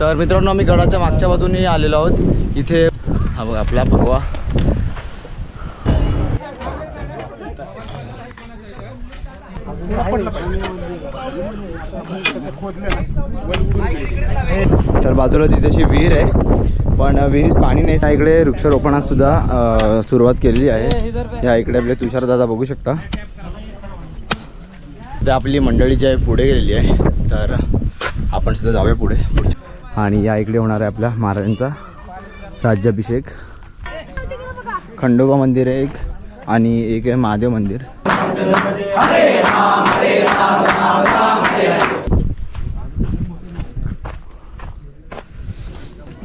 तर मित्रांनो आम्ही गडाच्या मागच्या बाजूने आलेलो आहोत. इथे हा बघ आपला भगवा. तर बाजूला तिथेची विहीर आहे. पण विहिरीत पाणी नाही. इकडे वृक्षारोपणात सुद्धा सुरुवात केलेली आहे. या इकडे आपले तुषारदादा बघू शकता. तर आपली मंडळी जी आहे पुढे गेलेली आहे. तर आपण सुद्धा जाऊया पुढे. पुढच्या आणि या इकडे होणार आहे आपल्या महाराजांचा राज्याभिषेक. खंडोबा मंदिर आहे एक आणि एक आहे महादेव मंदिर.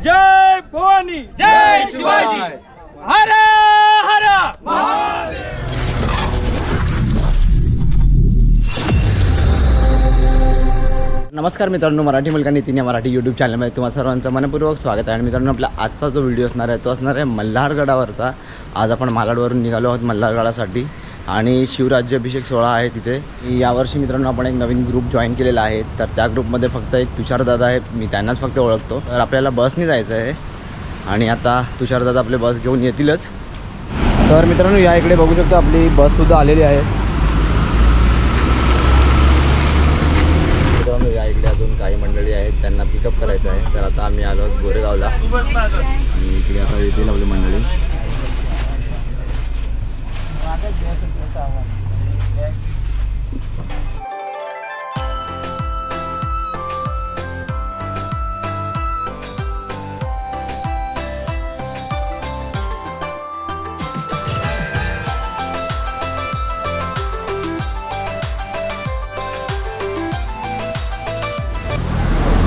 जय भवानी जय नमस्कार मित्रांनो मराठी मुलगा नितीन या मराठी यूट्यूब चॅनलमध्ये तुम्हाला सर्वांचं मनपूर्वक स्वागत आहे. आणि मित्रांनो आपला आजचा जो व्हिडिओ असणार आहे तो असणार आहे मल्हारगडावरचा. आज आपण मालाडवरून निघालो आहोत मल्हारगडासाठी. आणि शिवराज्याभिषेक सोहळा आहे तिथे. यावर्षी मित्रांनो आपण एक नवीन ग्रुप जॉईन केलेला आहे. तर त्या ग्रुपमध्ये फक्त एक तुषारदादा आहे मी त्यांनाच फक्त ओळखतो. तर आपल्याला बसने जायचं आहे. आणि आता तुषारदादा आपले बस घेऊन येतीलच. तर मित्रांनो या इकडे बघू शकतो आपली बससुद्धा आलेली आहे मित्रांनो या इकडे अजून काही मंडळी आहेत त्यांना पिकअप करायचं आहे. तर आता आम्ही आलो आहोत गोरेगावला. आणि इकडे आता येतील आपली मंडळी.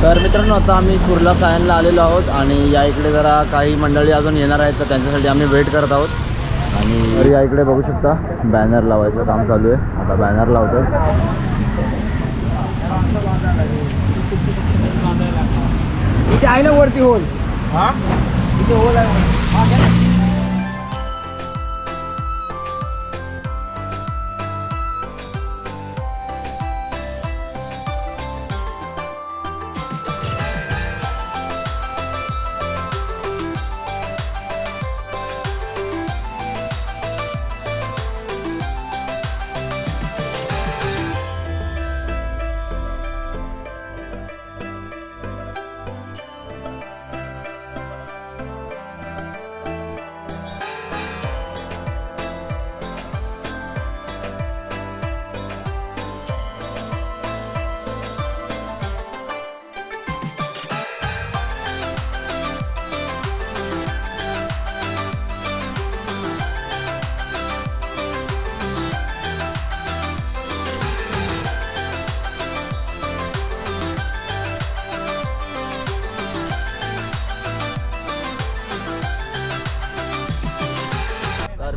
तर मित्रांनो आता आम्ही कुर्ला सायनला आलेलो आहोत आणि या इकडे जरा काही मंडळी अजून येणार आहेत तर त्यांच्यासाठी आम्ही वेट करत आहोत. आणि या इकडे बघू शकता. बॅनर लावायचं काम चालू आहे. आता बॅनर लावतो इथे आहे ना वरती होल इथे होल आहे.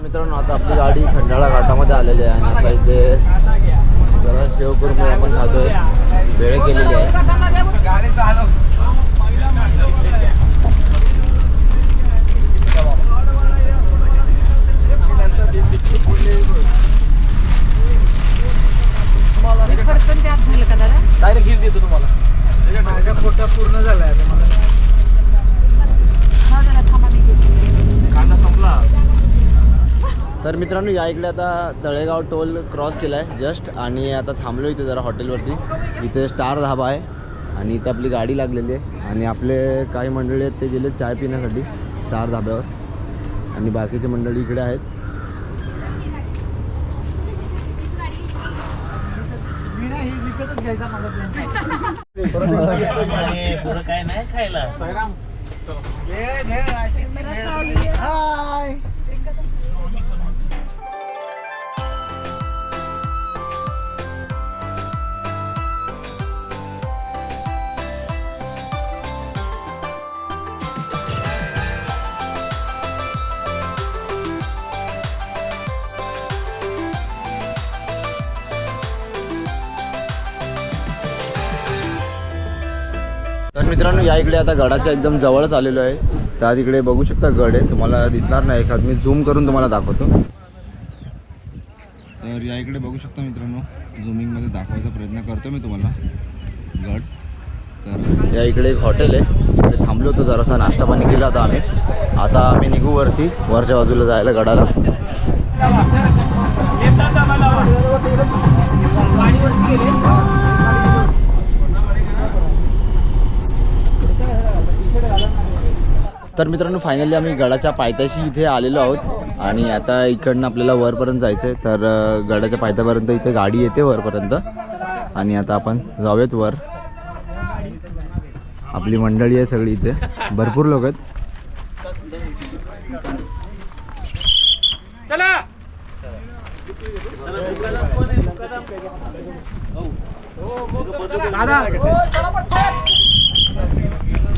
मित्रांनो आता आपली गाडी खंडाळा घाटामध्ये आलेली आहे आणि आता इथे जरा शेवकुरमुळे आपण खातोय. वेळ केलेली आहे. झालं डायरेक्ट हीच देतो तुम्हाला. माझ्या खोटा पूर्ण झालाय आता मला हो जरा थांबा मी घेते कांदा संपला तर मित्रांनो या इकडे आता तळेगाव टोल क्रॉस केला आहे जस्ट आणि आता थांबलो इथे जरा हॉटेलवरती. इथे स्टार धाबा आहे आणि इथे आपली गाडी लागलेली आहे आणि आपले काही मंडळी आहेत ते गेले चाय पिण्यासाठी स्टार धाब्यावर. आणि बाकीचे मंडळी इकडे आहेत. ही काय नाही खायला हाय. मित्रांनो या इकडे आता गडाच्या एकदम जवळच आलेलो आहे. त्या तिकडे बघू शकता गड आहे. तुम्हाला दिसणार नाही एखाद. मी झूम करून तुम्हाला दाखवतो. तर या इकडे बघू शकता मित्रांनो झुमिंगमध्ये दाखवायचा प्रयत्न करतो मी तुम्हाला. गड. तर या इकडे एक हॉटेल आहे. इकडे थांबलो होतो जरासा नाश्ता पाणी केला आता आम्ही. आता आम्ही निघू वरती. वरच्या बाजूला जायला गडाला. तर मित्रांनो फायनली आम्ही गडाच्या पायथ्याशी इथे आलेलो आहोत. आणि आता इकडनं आपल्याला वरपर्यंत जायचं आहे तर गडाच्या पायथ्यापर्यंत इथे गाडी येते वरपर्यंत. आणि आता आपण जाऊयात वर. आपली मंडळी आहे सगळी इथे. भरपूर लोक आहेत.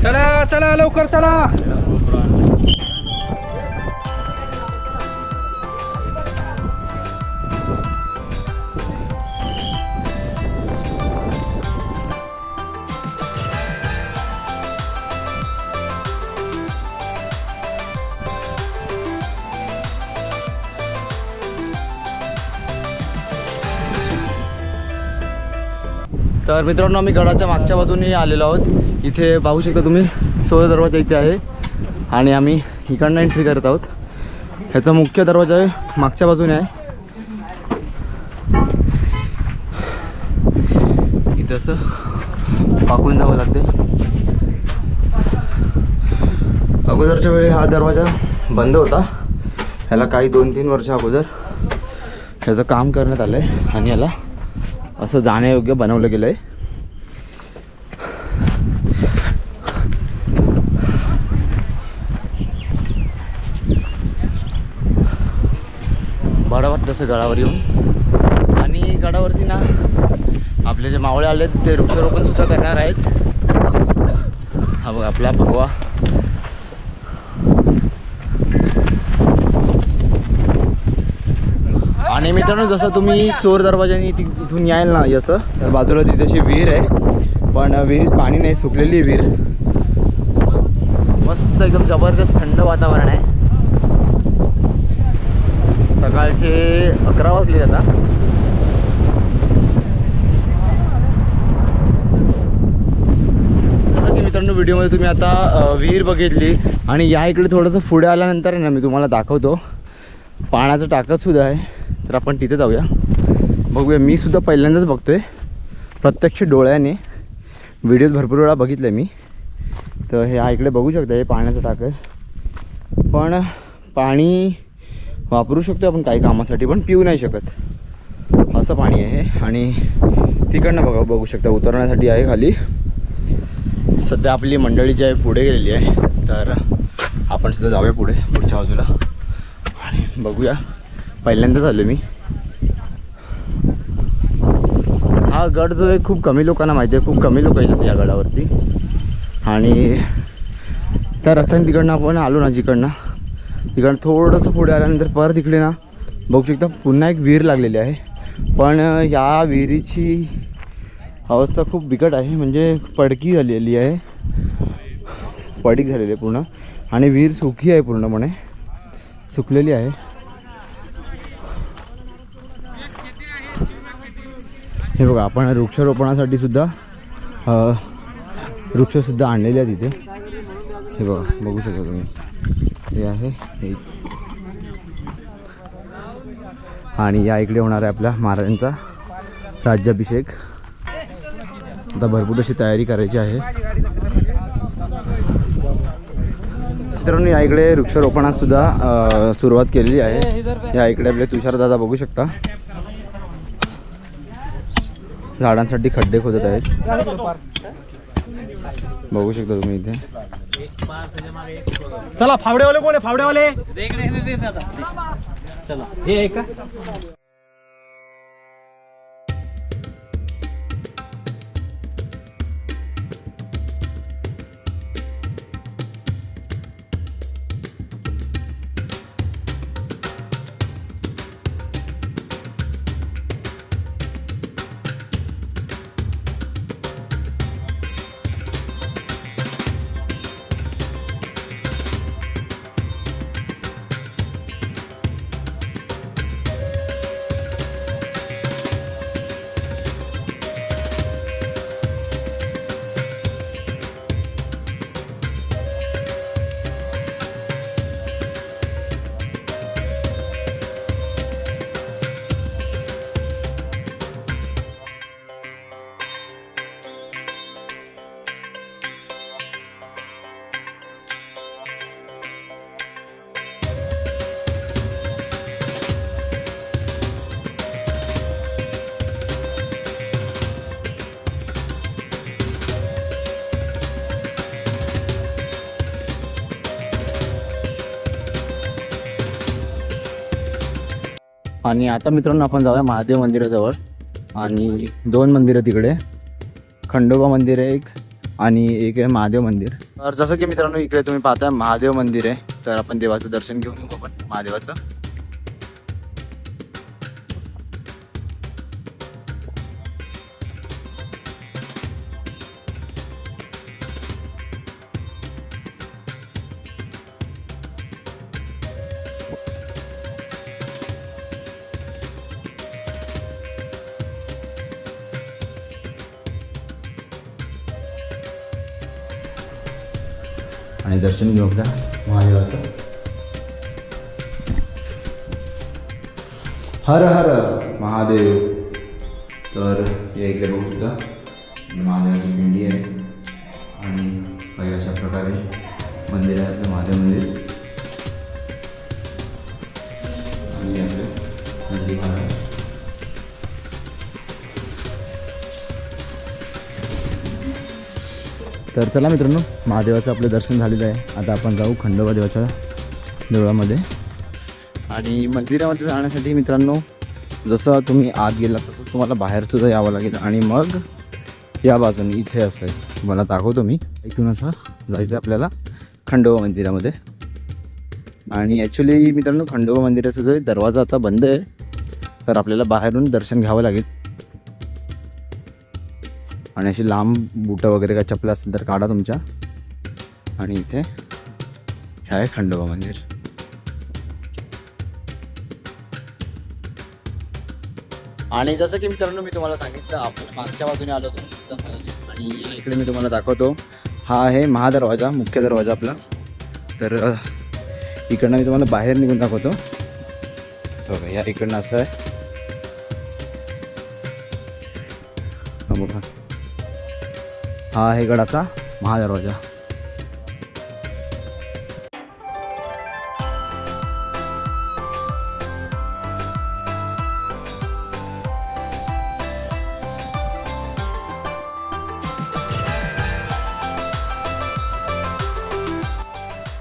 चला चला लवकर चला! तर मित्रांनो आम्ही गडाच्या मागच्या बाजूने आलेलो आहोत. इथे पाहू शकता तुम्ही चोर दरवाजा इथे आहे. आणि आम्ही इकडनं एंट्री करत आहोत. ह्याचा मुख्य दरवाजा आहे मागच्या बाजूने आहे. इथं असं पाकून जावं लागते अगोदरच्या वेळी हा दरवाजा बंद होता. ह्याला काही दोन तीन वर्ष अगोदर ह्याचं काम करण्यात आलं आहे आणि याला असं जाण्यायोग्य बनवलं गेलं आहे बरं वाटतं असं गडावर येऊन. आणि गडावरती ना आपले जे मावळे आले आहेत ते वृक्षारोपण सुद्धा करणार आहेत. हा बघ आपला भगवा. आणि मित्रांनो जसं तुम्ही चोर दरवाजाने ति- इथून याल ना असं तर बाजूला तिथे अशी विहीर आहे. पण विहिरीत पाणी नाही सुकलेली विहीर. मस्त एकदम जबरदस्त थंड वातावरण आहे. सकाळचे अकरा वाजले आता. जसं की मित्रांनो व्हिडिओमध्ये तुम्ही आता विहीर बघितली. आणि या इकडे थोडंसं पुढे आल्यानंतर आहे ना मी तुम्हाला दाखवतो. पाण्याचं टाकतसुद्धा आहे. तर आपण तिथे जाऊया. बघूया मी सुद्धा पहिल्यांदाच बघतोय. प्रत्यक्ष डोळ्याने व्हिडिओत भरपूर वेळा बघितलं आहे मी. तर हे हा इकडे बघू शकता हे पाण्याचं टाक आहे. पण पाणी वापरू शकतो आपण काही कामासाठी पण पिऊ नाही शकत. असं पाणी आहे. आणि तिकडनं बघा बघू शकता उतरण्यासाठी आहे खाली. सध्या आपली मंडळी जी आहे पुढे गेलेली आहे. तर आपण सुद्धा जाऊया पुढे पुढच्या बाजूला. आणि बघूया. पहिल्यांदाच आलो मी. हा गड जो आहे खूप कमी लोकांना माहिती आहे. खूप कमी लोक येतात या गडावरती. आणि त्या रस्त्याने तिकडनं आपण आलो ना जिकडनं. तिकडनं थोडंसं पुढे आल्यानंतर परत इकडे ना बघू शकता पुन्हा एक विहीर लागलेली आहे. पण या विहिरीची अवस्था खूप बिकट आहे. म्हणजे पडकी झालेली आहे. पडीक झालेली आहे पूर्ण. आणि विहीर सुखी आहे पूर्णपणे. सुकलेली आहे. हे बघा आपण वृक्षारोपणासाठी सुद्धा वृक्षसुद्धा आणलेले आहेत इथे. हे बघा बघू शकता तुम्ही. हे आहे हे. आणि या इकडे होणार आहे आपल्या महाराजांचा राज्याभिषेक. आता भरपूर अशी तयारी करायची आहे. मित्रांनो या इकडे वृक्षारोपणात सुद्धा सुरुवात केलेली आहे. या इकडे आपले तुषारदादा बघू शकता. झाडांसाठी खड्डे खोदत आहेत. बघू शकता तुम्ही इथे. चला फावडेवाले कोण आहे? फावडेवाले. चला. हे आहे का? आणि आता मित्रांनो आपण जाऊया महादेव मंदिराजवळ. आणि दोन मंदिरं तिकडे. खंडोबा मंदिर आहे एक आणि एक आहे महादेव मंदिर. तर जसं की मित्रांनो इकडे तुम्ही पाहता महादेव मंदिर आहे. तर आपण देवाचं दर्शन घेऊन घेऊ आपण महादेवाचं. आणि दर्शन घेऊ का महादेवाचं. हर हर महादेव. तर या इकडे बघू शकता महादेवाची पिंडी आहे आणि काही अशा प्रकारे मंदिर आहे महादेव मंदिर. तर चला मित्रांनो महादेवाचं आपलं दर्शन झालेलं आहे. आता आपण जाऊ खंडोबा देवाच्या देवळामध्ये. आणि मंदिरामध्ये जाण्यासाठी मित्रांनो जसं तुम्ही आत गेला तसं तुम्हाला बाहेर सुद्धा यावं लागेल. आणि मग या बाजूने इथे असं आहे. दाखवतो मी इथून असं जायचं आपल्याला खंडोबा मंदिरामध्ये. आणि ॲक्च्युली मित्रांनो खंडोबा मंदिराचा जो दरवाजा आता बंद आहे तर आपल्याला बाहेरून दर्शन घ्यावं लागेल. आणि अशी लांब बुटं वगैरे काय चपला असतील तर काढा तुमच्या. आणि इथे हे आहे खंडोबा मंदिर. आणि जसं की मित्रांनो मी तुम्हाला सांगितलं आपण मागच्या बाजूने आलो होतो. आणि इकडे मी तुम्हाला दाखवतो. हा आहे महादरवाजा मुख्य दरवाजा आपला. तर इकडनं मी तुम्हाला बाहेर निघून दाखवतो. बघा या इकडनं असं आहे. बघा. हा आहे गडाचा महादरवाजा.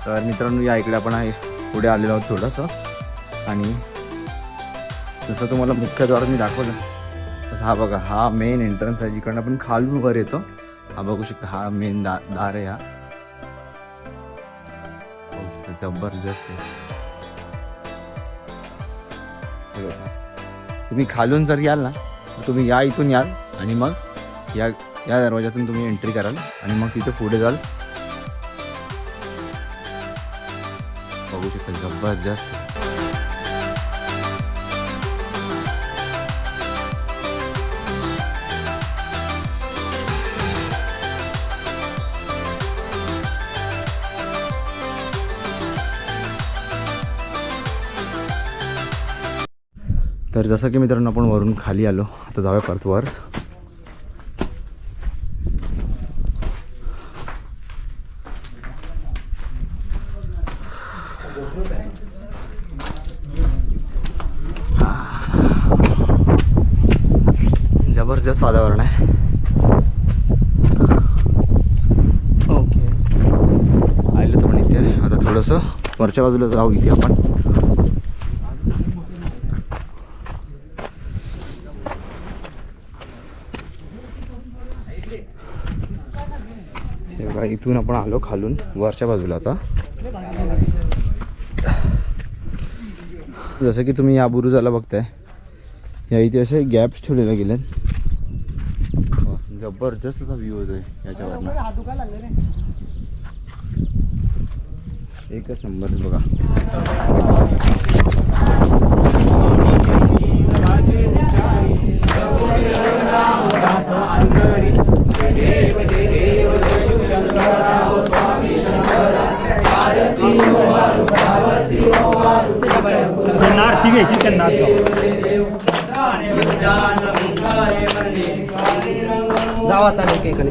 तर मित्रांनो या इकडे आपण आहे पुढे आलेलो आहोत थोडंसं. आणि जसं तुम्हाला मुख्यद्वार मी दाखवलं तसं हा बघा हा मेन एंट्रन्स आहे जिकडनं आपण खालून वर येतो. हा बघू शकता हा मेन दा दार आहे हा. बघू शकता, जबरदस्त आहे. तुम्ही खालून जर याल ना तर तुम्ही या इथून याल आणि मग या या दरवाजातून तुम्ही एंट्री कराल आणि मग तिथे पुढे जाल. बघू शकता जबरदस्त. तर जसं की मित्रांनो आपण वरून खाली आलो आता जाऊया परत वर. जबरदस्त वातावरण आहे. ओके आलं तर पण इथे. आता थोडंसं वरच्या बाजूला जाऊ इथे आपण हे बघा इथून आपण आलो खालून वरच्या बाजूला आता. जसं की तुम्ही या बुरुजाला बघताय या इथे असे गॅप्स ठेवलेले गेलेत. जबरदस्त असा व्ह्यू होतोय याच्यावर एकच नंबर बघा. त्यांना आरती घ्यायची त्यांना जाऊ आता एकेकाने.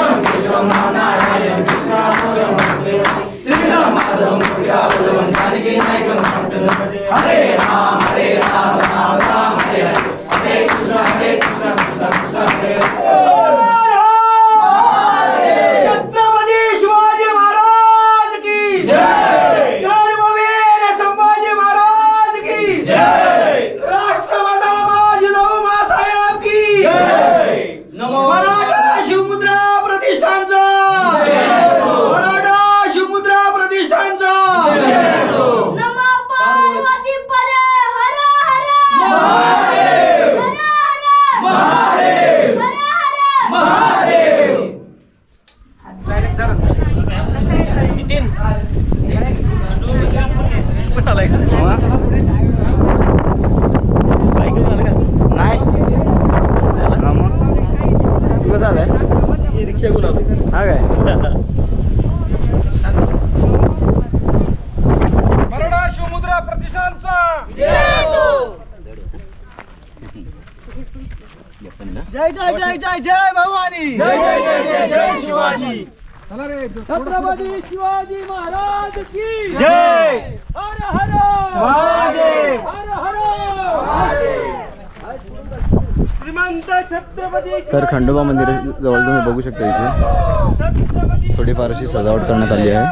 छत्रपती शिवाजी महाराज की जय! हर हर! महादेव! हर हर! श्रीमंत छत्रपती तर खंडोबा मंदिर जवळ तुम्ही बघू शकता इथे. थोडीफार अशी सजावट करण्यात आली आहे.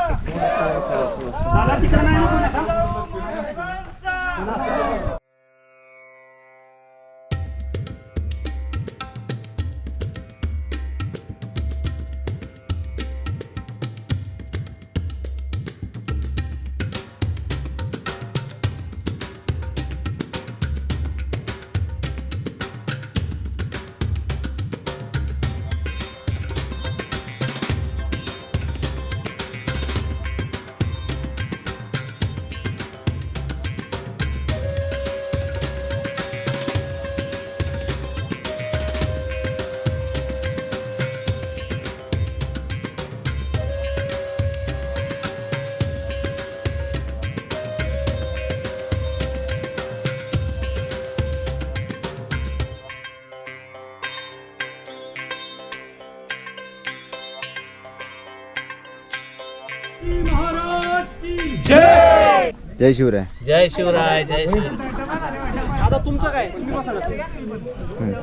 जय शिवराय जय शिवराय जय शिवराय आता तुमचं काय तुम्ही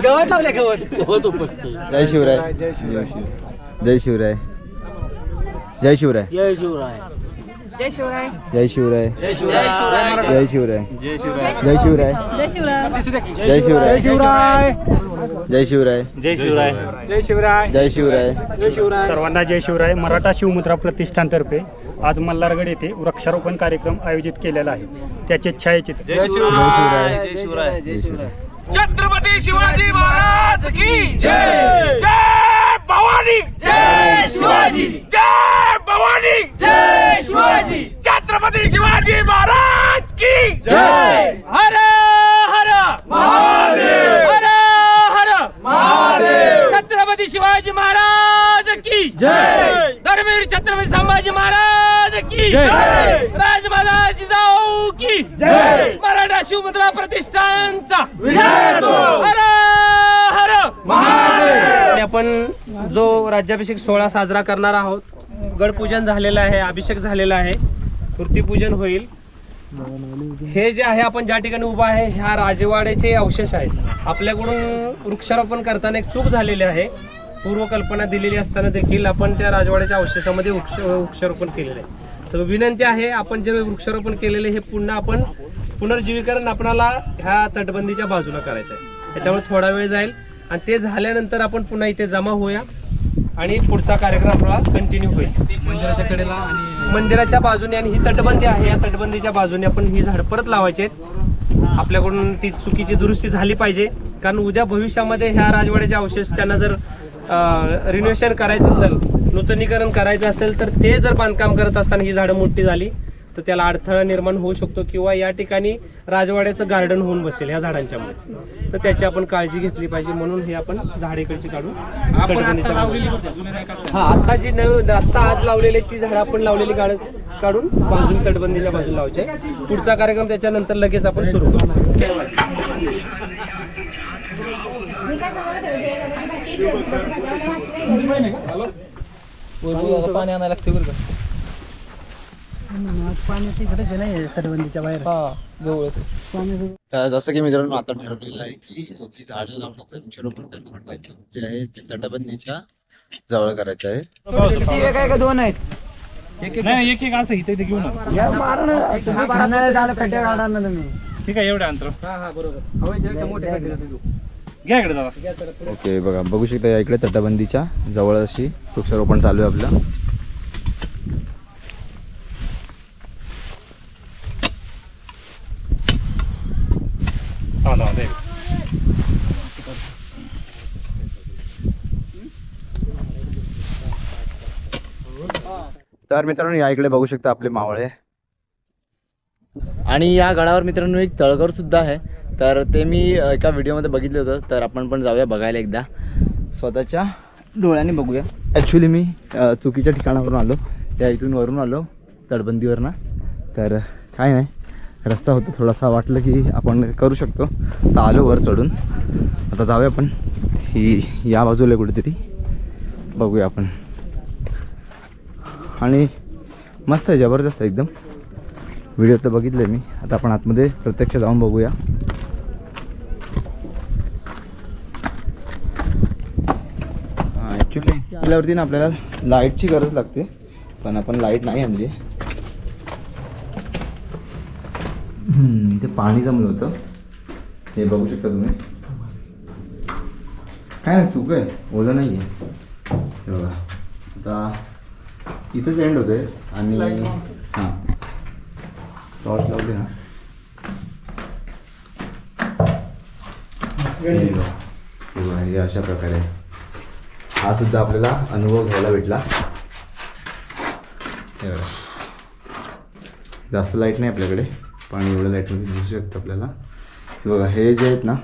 गवत लावले गवत जय शिवराय जय शिवराय जय शिवराय जय शिवराय जय शिवराय जय शिवराय जय शिवराय जय शिवराय जय शिवराय जय शिवराय जय शिवराय जय शिवराय जय शिवराय शिवराय जय शिवराय जय शिवराय जय शिवराय जय शिवराय जय शिवराय सर्वांना जय शिवराय मराठा शिवमुद्रा प्रतिष्ठानतर्फे आज मल्हारगड येथे वृक्षारोपण कार्यक्रम आयोजित केलेला आहे. त्याचे छायाचित्र. जय शिवराय जय शिवराय. जय शिवराय छत्रपती शिवाजी महाराज की जय. जय भवानी. जय शिवाजी. जय भवानी. जय शिवाजी. छत्रपती शिवाजी महाराज की जय. हर हर. महादेव. हर हर. महादेव. छत्रपती शिवाजी महाराज की जय. छत्रपती संभाजी महाराज की जय. राजमाता जिजाऊ की जय. मराठा शिवमुद्रा प्रतिष्ठानचा. हर आपण जो राज्याभिषेक सोहळा साजरा करणार आहोत गडपूजन झालेलं आहे अभिषेक झालेला आहे मूर्तीपूजन होईल. हे जे आहे आपण ज्या ठिकाणी उभा आहे ह्या राजवाड्याचे अवशेष आहेत. आपल्याकडून वृक्षारोपण करताना एक चूक झालेली आहे. पूर्वकल्पना दिलेली असताना देखील आपण त्या राजवाड्याच्या अवशेषामध्ये वृक्ष वृक्षारोपण केलेलं आहे. तर विनंती आहे आपण जे वृक्षारोपण केलेले हे पुन्हा आपण पुनर्जीवीकरण आपणाला ह्या तटबंदीच्या बाजूला करायचं आहे त्याच्यामुळे थोडा वेळ जाईल. आणि ते झाल्यानंतर आपण पुन्हा इथे जमा होऊया. आणि पुढचा कार्यक्रम आपला कंटिन्यू होईल. मंदिराच्या कडेला आणि मंदिराच्या बाजूने आणि ही तटबंदी आहे. या तटबंदीच्या बाजूने आपण ही झाड परत लावायचे आहेत. आपल्याकडून ती चुकीची दुरुस्ती झाली पाहिजे. कारण उद्या भविष्यामध्ये ह्या राजवाड्याचे अवशेष त्यांना जर रिनोव्हेशन करायचं असेल नूतनीकरण करायचं असेल तर ते जर बांधकाम करत असताना ही झाडं मोठी झाली तर त्याला अडथळा निर्माण होऊ शकतो किंवा या ठिकाणी राजवाड्याचं गार्डन होऊन बसेल ह्या झाडांच्यामुळे तर त्याची आपण काळजी घेतली पाहिजे म्हणून हे आपण झाडे इकडची काढून तटबंदीच्या बाजूला- हा आता जी नवीन आता आज लावलेली ती झाडं आपण लावलेली गाड काढून बाजून तटबंदीच्या बाजूला लावायचे पुढचा कार्यक्रम त्याच्यानंतर लगेच आपण सुरू करू. पाणी आणायला लागते बरं का? पाण्याची इकडेच आहे नाही तटबंदीच्या बाहेर हा जवळ तर जसं की मित्रांनो आता ठरवलेलं आहे की जी झाडं वृक्षारोपण करणं जे आहे ते तटबंदीच्या जवळ करायचं आहे. एक आहे का दोन आहेत नाही एक एक असं इथे इथे घेऊन झालं ठीक आहे एवढं अंतर. घ्या इकडे दादा. ओके बघा बघू शकता या इकडे तटबंदीच्या जवळ अशी वृक्षारोपण चालू आहे आपलं. तर मित्रांनो या इकडे बघू शकता आपले मावळे. आणि या गडावर मित्रांनो एक तळघर सुद्धा आहे. तर ते मी एका व्हिडिओमध्ये बघितलं होतं. तर आपण पण जाऊया बघायला एकदा. स्वतःच्या डोळ्याने बघूया. ॲक्च्युली मी चुकीच्या ठिकाणावरून आलो. या इथून वरून आलो तटबंदीवरनं. तर काय नाही रस्ता होता थोडासा. वाटलं की आपण करू शकतो. तर आलो वर चढून. आता जाऊया आपण. ही या बाजूला कुठेतरी. बघूया आपण. आणि मस्त आहे जबरदस्त आहे एकदम. व्हिडिओ तर बघितलं मी. आता आपण आतमध्ये प्रत्यक्ष जाऊन बघूया. ॲक्च्युली आपल्यावरती ना आपल्याला लाईटची गरज लागते. पण आपण लाइट नाही आणली. ते पाणी जमलं होतं. हे बघू शकता तुम्ही. काय नाही सुक आहे. ओलं नाही आहे हे बघा. आता इथंच एंड होते आणि हां. टॉर्च लावली ना हे अशा प्रकारे. हा सुद्धा आपल्याला अनुभव घ्यायला भेटला. जास्त लाइट नाही आपल्याकडे. पण एवढ्या लाईटमध्ये दिसू शकतं आपल्याला. बघा हे जे आहेत ना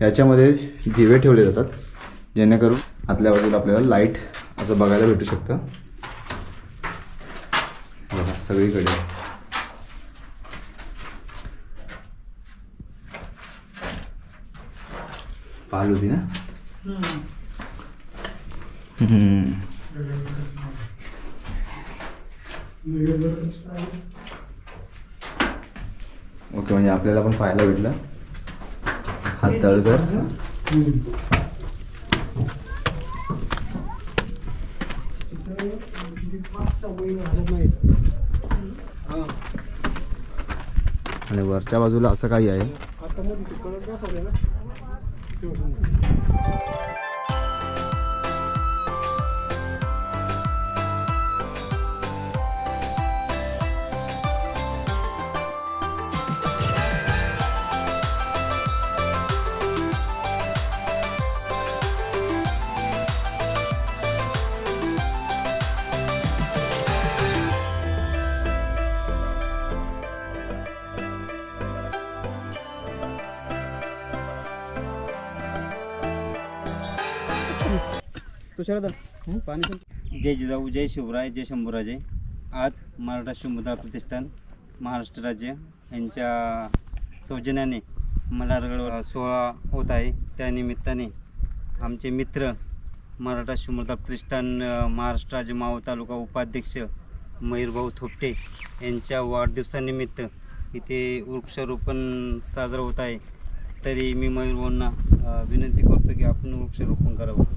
याच्यामध्ये दिवे ठेवले जातात. जेणेकरून आतल्या बाजूला आपल्याला लाइट असं बघायला भेटू शकतं. बघा सगळीकडे. पाहिली होती ना? ओके म्हणजे आपल्याला पण पाहायला भेटलं. हा कर. आणि वरच्या बाजूला असं काही आहे. जय जिजाऊ जय शिवराय जय शंभूराजे. आज मराठा शिवमुद्रा प्रतिष्ठान महाराष्ट्र राज्य यांच्या सौजन्याने मल्हारगडवर सोहळा होत आहे. त्या निमित्ताने आमचे मित्र मराठा शिवमुद्रा प्रतिष्ठान महाराष्ट्र राज्य मावळ तालुका उपाध्यक्ष मयूरभाऊ थोपटे यांच्या वाढदिवसानिमित्त इथे वृक्षारोपण साजरं होत आहे. तरी मी मयूरभाऊंना विनंती करतो की आपण वृक्षारोपण करावं.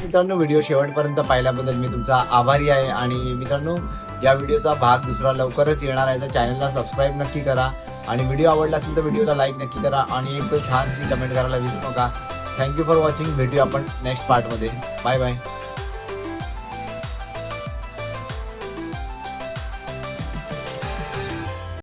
मित्रांनो व्हिडिओ शेवटपर्यंत पाहिल्याबद्दल मी तुमचा आभारी आहे आणि मित्रांनो या व्हिडिओचा भाग दुसरा लवकरच येणार आहे तर चॅनलला सबस्क्राईब नक्की करा आणि व्हिडिओ आवडला असेल तर व्हिडिओला लाईक नक्की करा आणि एक छानशी कमेंट करायला विसरू नका. थँक्यू फॉर वॉचिंग भेटू आपण नेक्स्ट पार्टमध्ये बाय बाय